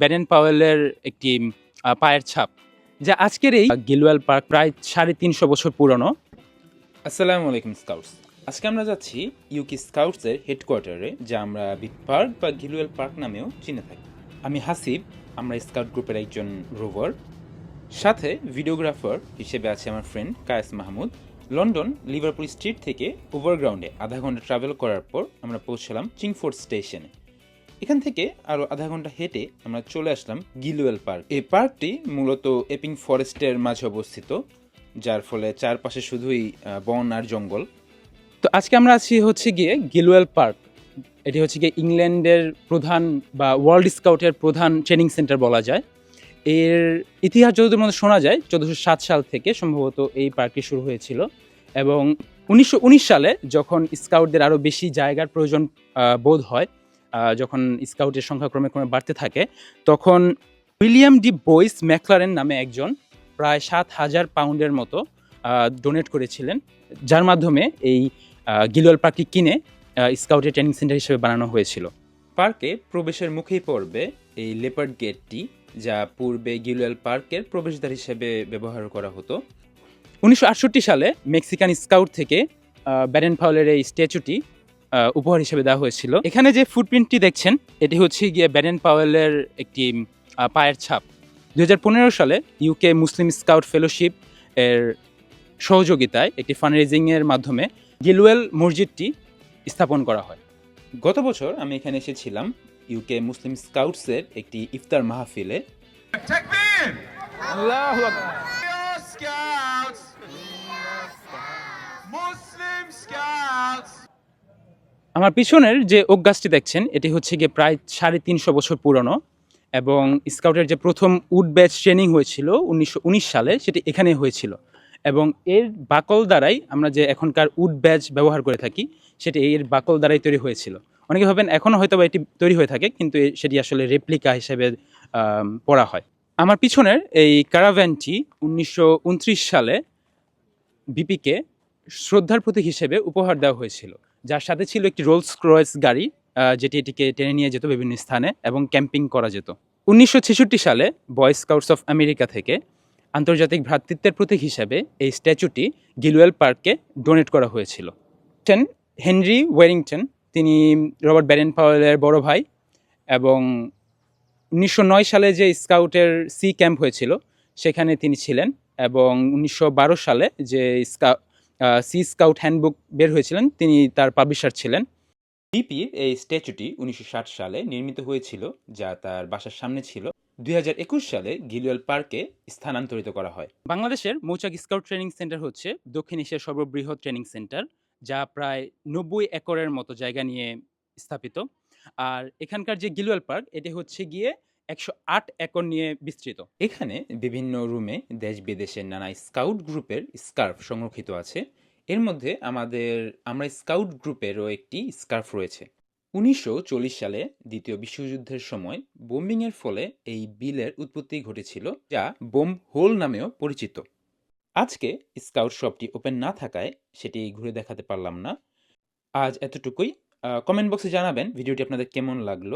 Barren পাওয়েলের একটি পায়ের ছাপ, যা আজকের এই গিলওয়েল পার্ক প্রায় সাড়ে তিনশো বছর পুরনো। আসসালামু আলাইকুম, স্কাউটস। আজকে আমরা যাচ্ছি ইউকি স্কাউটসের হেডকোয়ার্টারে, যা আমরা বিগ পার্ক বা গিলওয়েল পার্ক নামেও চিনে থাকি। আমি হাসিব, আমরা স্কাউট গ্রুপের একজন রোভার। সাথে ভিডিওগ্রাফার হিসেবে আছে আমার friend Kayes Mahmud. London, Liverpool Street থেকে ওভারগ্রাউন্ডে আধা ঘণ্টা ট্রাভেল করার পর আমরা পৌঁছলাম চিংফোর্ড স্টেশনে। এখান থেকে আরও আধা ঘণ্টা হেঁটে আমরা চলে আসলাম গিলওয়েল পার্ক। এই পার্কটি মূলত এপিং ফরেস্টের মাঝে অবস্থিত, যার ফলে চারপাশে শুধুই বন আর জঙ্গল। তো আজকে আমরা আছি হচ্ছে গিয়ে গিলওয়েল পার্ক। এটি হচ্ছে গিয়ে ইংল্যান্ডের প্রধান বা ওয়ার্ল্ড স্কাউটের প্রধান ট্রেনিং সেন্টার বলা যায়। এর ইতিহাস যতদূর মধ্যে শোনা যায়, চোদ্দোশো সাত সাল থেকে সম্ভবত এই পার্কটি শুরু হয়েছিল। এবং উনিশশো উনিশ সালে যখন স্কাউটদের আরও বেশি জায়গার প্রয়োজন বোধ হয় যখন স্কাউটের সংখ্যা ক্রমে ক্রমে বাড়তে থাকে, তখন উইলিয়াম ডি বয়েস ম্যাকলারেন নামে একজন প্রায় সাত হাজার পাউন্ডের মতো ডোনেট করেছিলেন, যার মাধ্যমে এই গিলোয়াল পার্কটি কিনে স্কাউটের ট্রেনিং সেন্টার হিসেবে বানানো হয়েছিল। পার্কে প্রবেশের মুখেই পড়বে এই লেপার্ড গেটটি, যা পূর্বে গিলোয়াল পার্কের প্রবেশদ্বার হিসেবে ব্যবহার করা হতো। উনিশশো আটষট্টি সালে মেক্সিকান স্কাউট থেকে ব্যারেন ফাউলের এই স্ট্যাচুটি উপহার হিসেবে দেওয়া হয়েছিল। এখানে যে ফুটপ্রিন্টটি দেখছেন এটি হচ্ছে গিয়ে ব্যারেন পাওয়েলের একটি পায়ের ছাপ। দু হাজার পনেরো সালে ইউকে মুসলিম স্কাউট ফেলোশিপ এর সহযোগিতায় একটি ফান্ডরেজিংয়ের মাধ্যমে গিলওয়েল মসজিদটি স্থাপন করা হয়। গত বছর আমি এখানে এসেছিলাম ইউকে মুসলিম স্কাউটসের একটি ইফতার মাহফিলে। আমার পিছনের যে ওক গাছটি দেখছেন, এটি হচ্ছে গিয়ে প্রায় সাড়ে তিনশো বছর পুরনো এবং স্কাউটের যে প্রথম উড ব্যাচ ট্রেনিং হয়েছিল উনিশশো উনিশ সালে, সেটি এখানে হয়েছিল। এবং এর বাকল দ্বারাই আমরা যে এখনকার উড ব্যাচ ব্যবহার করে থাকি, সেটি এর বাকল দ্বারাই তৈরি হয়েছিল। অনেকে ভাবেন এখনও হয়তো এটি তৈরি হয়ে থাকে, কিন্তু সেটি আসলে রেপ্লিকা হিসেবে পড়া হয়। আমার পিছনের এই কারাভ্যানটি উনিশশো সালে বিপিকে শ্রদ্ধার প্রতীক হিসেবে উপহার দেওয়া হয়েছিল। যার সাথে ছিল একটি রোলস ক্রয়েস গাড়ি যেটি এটিকে টেনে নিয়ে যেত বিভিন্ন স্থানে এবং ক্যাম্পিং করা যেত। উনিশশো ছেষট্টি সালে বয় স্কাউটস অফ আমেরিকা থেকে আন্তর্জাতিক ভ্রাতৃত্বের প্রতীক হিসেবে এই স্ট্যাচুটি গিলওয়েল পার্ককে ডোনেট করা হয়েছিল। টেন হেনরি ওয়েরিংটন, তিনি রবার্ট ব্যারেন পাওয়েলের বড় ভাই এবং উনিশশো নয় সালে যে স্কাউটের সি ক্যাম্প হয়েছিল, সেখানে তিনি ছিলেন এবং উনিশশো বারো সালে যে স্কাউ সি স্কাউট হ্যান্ডবুক বের হয়েছিলেন তিনি তার পাবলিশার ছিলেন। বিপির এই স্ট্যাচুটি উনিশশো ষাট সালে নির্মিত হয়েছিল যা তার বাসার সামনে ছিল। দুই সালে গিলওয়েল পার্কে স্থানান্তরিত করা হয়। বাংলাদেশের মৌচাক স্কাউট ট্রেনিং সেন্টার হচ্ছে দক্ষিণ এশিয়ার সর্ববৃহৎ ট্রেনিং সেন্টার যা প্রায় নব্বই একরের মতো জায়গা নিয়ে স্থাপিত। আর এখানকার যে গিলওয়েল পার্ক এটি হচ্ছে গিয়ে একশো আট একর নিয়ে বিস্তৃত। এখানে বিভিন্ন রুমে দেশ বিদেশের নানা স্কাউট গ্রুপের স্কার্ফ সংরক্ষিত আছে। এর মধ্যে আমাদের, আমরা স্কাউট গ্রুপেরও একটি স্কার্ফ রয়েছে। উনিশশো চল্লিশ সালে দ্বিতীয় বিশ্বযুদ্ধের সময় বোম্বিংয়ের ফলে এই বিলের উৎপত্তি ঘটেছিল, যা বোম্ব হোল নামেও পরিচিত। আজকে স্কাউট শপটি ওপেন না থাকায় সেটি ঘুরে দেখাতে পারলাম না। আজ এতটুকুই। কমেন্ট বক্সে জানাবেন ভিডিওটি আপনাদের কেমন লাগল।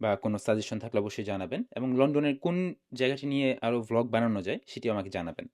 বা কোনো সাজেশন থাকলে অবশ্যই জানাবেন এবং লন্ডনের কোন জায়গাটি নিয়ে আরও ভ্লগ বানানো যায় সেটিও আমাকে জানাবেন।